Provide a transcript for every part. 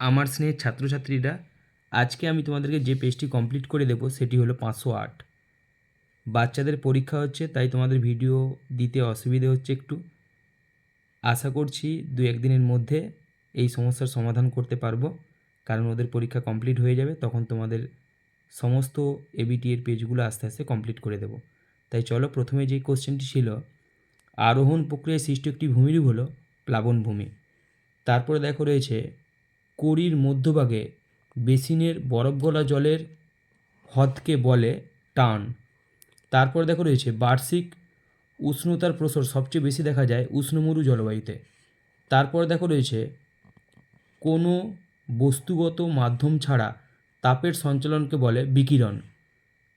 আমার স্নেহের ছাত্রছাত্রীরা, আজকে আমি তোমাদেরকে যে পেজটি কমপ্লিট করে দেবো, সেটি হলো পাঁচশো আট। বাচ্চাদের পরীক্ষা হচ্ছে, তাই তোমাদের ভিডিও দিতে অসুবিধে হচ্ছে একটু। আশা করছি দু একদিনের মধ্যে এই সমস্যার সমাধান করতে পারব। কারণ ওদের পরীক্ষা কমপ্লিট হয়ে যাবে, তখন তোমাদের সমস্ত এবিটি এর পেজগুলো আস্তে আস্তে কমপ্লিট করে দেবো। তাই চলো, প্রথমে যেই কোশ্চেনটি ছিল, আরোহণ প্রক্রিয়ায় সৃষ্ট একটি ভূমিরূপ হলো প্লাবনভূমি। তারপরে দেখো রয়েছে কড়ির মধ্যভাগে বেসিনের বরফ গলা জলের হ্রদকে বলে টান। তারপর দেখো রয়েছে বার্ষিক উষ্ণতার প্রসর, সবচেয়ে বেশি দেখা যায় উষ্ণমরু জলবায়ুতে। তারপর দেখো রয়েছে কোনো বস্তুগত মাধ্যম ছাড়া তাপের সঞ্চালনকে বলে বিকিরণ।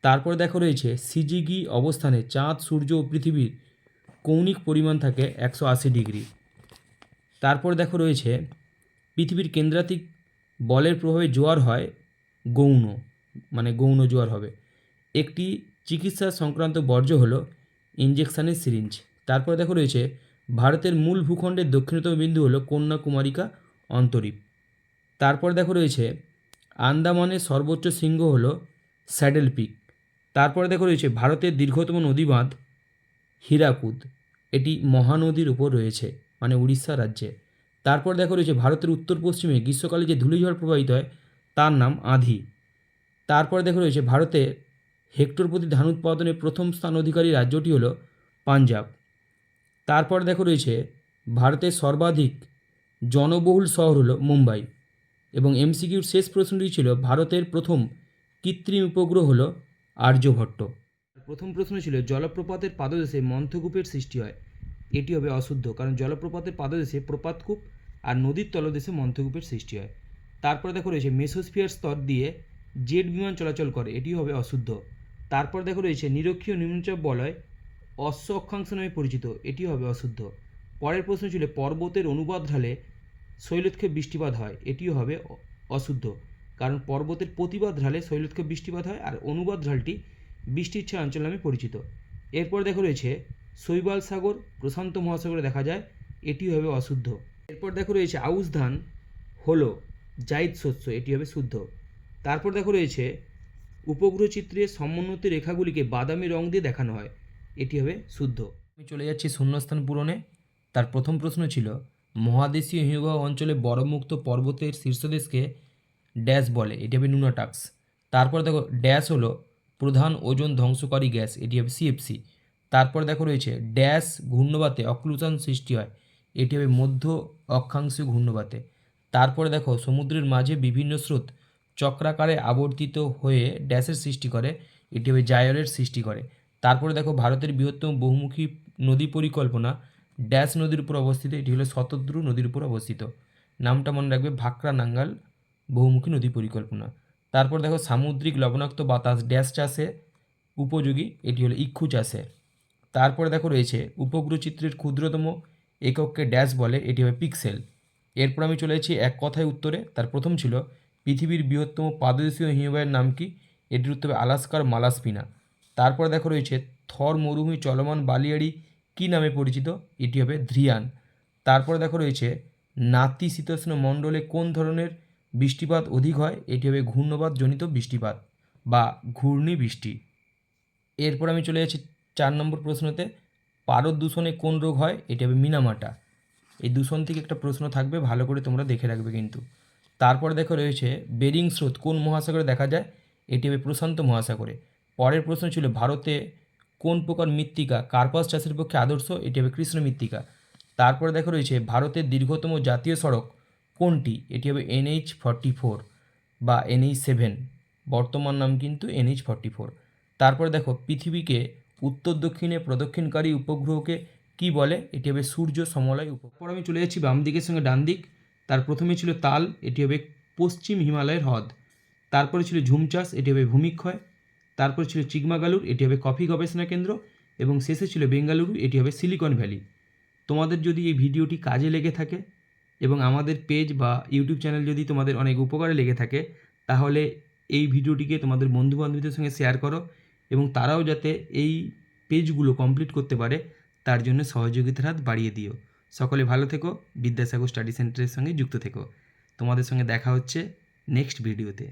তারপর দেখো রয়েছে সিজিগি অবস্থানে চাঁদ, সূর্য ও পৃথিবীর কৌণিক পরিমাণ থাকে একশো আশি ডিগ্রি। তারপর দেখো রয়েছে পৃথিবীর কেন্দ্রাতিক বলের প্রভাবে জোয়ার হয় গৌণ মানে গৌণ জোয়ার হবে। একটি চিকিৎসা সংক্রান্ত বর্জ্য হলো ইঞ্জেকশানের সিরিঞ্জ তারপর দেখো রয়েছে, ভারতের মূল ভূখণ্ডের দক্ষিণতম বিন্দু হলো কন্যাকুমারিকা অন্তরীপ। তারপর দেখো রয়েছে, আন্দামানের সর্বোচ্চ শৃঙ্গ হল স্যাডেল পিক তারপরে দেখো রয়েছে, ভারতের দীর্ঘতম নদী বাঁধ হীরাকুদ। এটি মহানদীর উপর রয়েছে মানে উড়িষ্যা রাজ্যে। তারপর দেখো রয়েছে ভারতের উত্তর পশ্চিমে গ্রীষ্মকালে যে ধূলিঝড় প্রবাহিত হয়, তার নাম আধি। তারপর দেখো রয়েছে ভারতের হেক্টর প্রতি ধান উৎপাদনে প্রথম স্থান অধিকারী রাজ্যটি হলো পাঞ্জাব। তারপর দেখো রয়েছে ভারতের সর্বাধিক জনবহুল শহর হলো মুম্বাই এবং এমসিকিউর শেষ প্রশ্নটি ছিল ভারতের প্রথম কৃত্রিম উপগ্রহ হলো আর্যভট্ট। প্রথম প্রশ্ন ছিল, জলপ্রপাতের পাদদেশে মন্থকূপের সৃষ্টি হয়। এটি হবে অশুদ্ধ, কারণ জলপ্রপাতের পাদদেশে প্রপাতকূপ আর নদীর তলদেশে মন্থকূপের সৃষ্টি হয়। তারপরে দেখো রয়েছে মেসোস্ফিয়ার স্তর দিয়ে জেট বিমান চলাচল করে, এটিও হবে অশুদ্ধ। তারপর দেখো রয়েছে নিরক্ষীয় নিম্নচাপ বলয় অশ্ব অক্ষাংশ নামে পরিচিত, এটিও হবে অশুদ্ধ। পরের প্রশ্ন ছিল, পর্বতের অনুবাদ ঢালে শৈলক্ষেপ বৃষ্টিপাত হয়, এটিও হবে অশুদ্ধ। কারণ পর্বতের প্রতিবাদ ঢালে শৈলক্ষেপ বৃষ্টিপাত হয় আর অনুবাদ ঢালটি বৃষ্টির ছায়া অঞ্চল নামে পরিচিত। এরপর দেখো রয়েছে শৈবাল সাগর, প্রশান্ত মহাসাগরে দেখা যায় এটি হবে অশুদ্ধ। এরপর দেখো রয়েছে আউশ ধান হলো জাইদ শস্য, এটি হবে শুদ্ধ। তারপর দেখো রয়েছে উপগ্রহ চিত্রে সমোন্নতি রেখাগুলিকে বাদামি রং দিয়ে দেখানো হয়, এটি হবে শুদ্ধ। আমি চলে যাচ্ছি শূন্যস্থান পূরণে। তার প্রথম প্রশ্ন ছিল, মহাদেশীয় হিমবাহ অঞ্চলে বরফমুক্ত পর্বতের শীর্ষদেশকে ড্যাশ বলে, এটি হবে নুনাটাক্স তারপর দেখো, ড্যাশ হলো প্রধান ওজন ধ্বংসকারী গ্যাস, এটি হবে সিএফসি তারপর দেখো রয়েছে, ড্যাশ ঘূর্ণবাতে অক্লুশন সৃষ্টি হয়। এটি হবে মধ্য অক্ষাংশীয় ঘূর্ণবাতে। তারপরে দেখো, সমুদ্রের মাঝে বিভিন্ন স্রোত চক্রাকারে আবর্তিত হয়ে ড্যাশের সৃষ্টি করে, এটি হবে জায়রের সৃষ্টি করে। তারপরে দেখো, ভারতের বৃহত্তম বহুমুখী নদী পরিকল্পনা, ড্যাশ নদীর উপর অবস্থিত, এটি হলো শতদ্রু নদীর উপর অবস্থিত। নামটা মনে রাখবে ভাকরা নাঙ্গাল বহুমুখী নদী পরিকল্পনা। তারপর দেখো, সামুদ্রিক লবণাক্ত বাতাস ড্যাশ চাষে উপযোগী, এটি হলো ইক্ষু চাষে। তারপরে দেখো রয়েছে উপগ্রহ চিত্রের ক্ষুদ্রতম একককে ড্যাশ বলে, এটি হবে পিক্সেল। এরপর আমি চলে এসেছি এক কথায় উত্তরে। তার প্রথম ছিল, পৃথিবীর বৃহত্তম পাদদেশীয় হিমবাহের নাম কি? এটির উত্তর হবে আলাস্কার মালাসপিনা। তারপরে দেখো রয়েছে, থর মরুভূমি চলমান বালিয়াড়ি কী নামে পরিচিত? এটি হবে ধ্রিয়ান তারপরে দেখো রয়েছে নাতিশীতোষ্ণ মণ্ডলে কোন ধরনের বৃষ্টিপাত অধিক হয়? এটি হবে ঘূর্ণবাদ জনিত বৃষ্টিপাত বা ঘূর্ণি বৃষ্টি এরপর আমি চলে যাচ্ছি চার নম্বর প্রশ্নতে পারদ দূষণে কোন রোগ হয়? এটি হবে মিনামাটা। এই দূষণ থেকে একটা প্রশ্ন থাকবে, ভালো করে তোমরা দেখে রাখবে কিন্তু। তারপরে দেখো রয়েছে, বেরিং স্রোত কোন মহাসাগরে দেখা যায়? এটি হবে প্রশান্ত মহাসাগরে। পরের প্রশ্ন ছিল, ভারতে কোন প্রকার মৃত্তিকা কার্পাস চাষের পক্ষে আদর্শ? এটি হবে কৃষ্ণ মৃত্তিকা। তারপরে দেখো রয়েছে, ভারতের দীর্ঘতম জাতীয় সড়ক কোনটি? এটি হবে এনএইচ ফর্টি ফোর বা এনএইচ সেভেন। বর্তমান নাম কিন্তু এনএইচ ফর্টি ফোর। তারপরে দেখো, পৃথিবীকে উত্তর দক্ষিণে প্রদক্ষিণকারী উপগ্রহকে কি বলে? এটি হবে সূর্য সমলয় উপগ্রহ। পর আমি চলে যাচ্ছি বাম দিকের সঙ্গে ডান দিক। তার প্রথমে ছিল তাল, এটি হবে পশ্চিম হিমালয়ের হ্রদ। তারপরে ছিল ঝুমচাষ এটি হবে ভূমিক্ষয়। তারপরে ছিল চিকমাগালুর, এটি হবে কফি গবেষণা কেন্দ্র। এবং শেষে ছিল বেঙ্গালুরু, এটি হবে সিলিকন ভ্যালি। তোমাদের যদি এই ভিডিওটি কাজে লেগে থাকে এবং আমাদের পেজ বা ইউটিউব চ্যানেল যদি তোমাদের অনেক উপকারে লেগে থাকে, তাহলে এই ভিডিওটিকে তোমাদের বন্ধু বান্ধবীদের সঙ্গে শেয়ার করো। এবং তারাও যাতে এই পেজগুলো কমপ্লিট করতে পারে, তার জন্য সহযোগিতার হাত বাড়িয়ে দিও। সকলে ভালো থেকো, বিদ্যাসাগর স্টাডি সেন্টারের সঙ্গে যুক্ত থেকো। তোমাদের সঙ্গে দেখা হচ্ছে নেক্সট ভিডিওতে